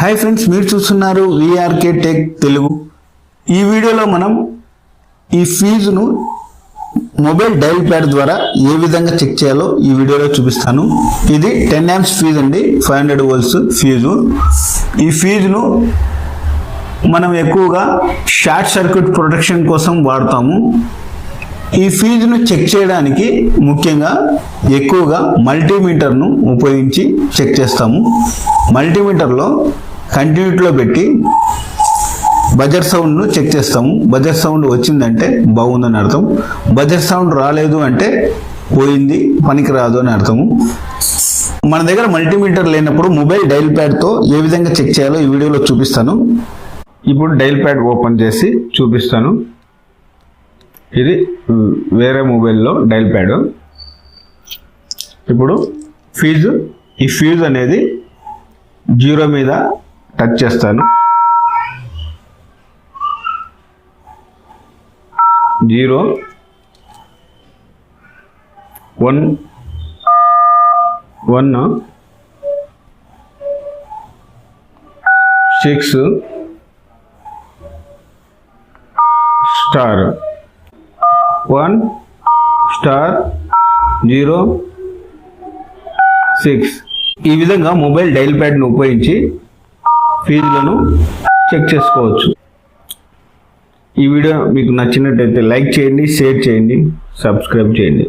Hi friends మీరు చూస్తున్నారు VRK tech Telugu. ఈ వీడియోలో మనం ఈ ఫీజును మొబైల్ డైల్ ప్యాడ్ ద్వారా ఏ విధంగా చెక్ చేయాలో ఈ వీడియోలో చూపిస్తాను. ఇది టెన్ యామ్స్ ఫీజు అండి ఫైవ్ హండ్రెడ్ వోల్స్ ఫీజు. ఈ ఫీజును మనం ఎక్కువగా షార్ట్ సర్క్యూట్ ప్రొటెక్షన్ కోసం వాడతాము. ఈ ఫీజును చెక్ చేయడానికి ముఖ్యంగా ఎక్కువగా మల్టీమీటర్ను ఉపయోగించి చెక్ చేస్తాము. మల్టీమీటర్లో కంటిన్యూటీలో పెట్టి బజర్ సౌండ్ను చెక్ చేస్తాము. బజర్ సౌండ్ వచ్చిందంటే బాగుందని అర్థం. బజర్ సౌండ్ రాలేదు అంటే పోయింది పనికి రాదు అని అర్థము. మన దగ్గర మల్టీమీటర్ లేనప్పుడు మొబైల్ డైల్ ప్యాడ్తో ఏ విధంగా చెక్ చేయాలో ఈ వీడియోలో చూపిస్తాను. ఇప్పుడు డైల్ ప్యాడ్ ఓపెన్ చేసి చూపిస్తాను. ఇది వేరే మొబైల్లో డైల్ ప్యాడ్. ఇప్పుడు ఫీజు ఈ ఫీజు అనేది జీరో మీద టచ్ చేస్తాను. Zero. One. One. Six. Star. One. Star. Zero. Six. ఈ విధంగా మొబైల్ డైల్ ప్యాడ్ను ఉపయోగించి ఫీజులను చెక్ చేసుకోవచ్చు. ఈ వీడియో మీకు నచ్చినట్టయితే లైక్ చేయండి షేర్ చేయండి సబ్స్క్రైబ్ చేయండి.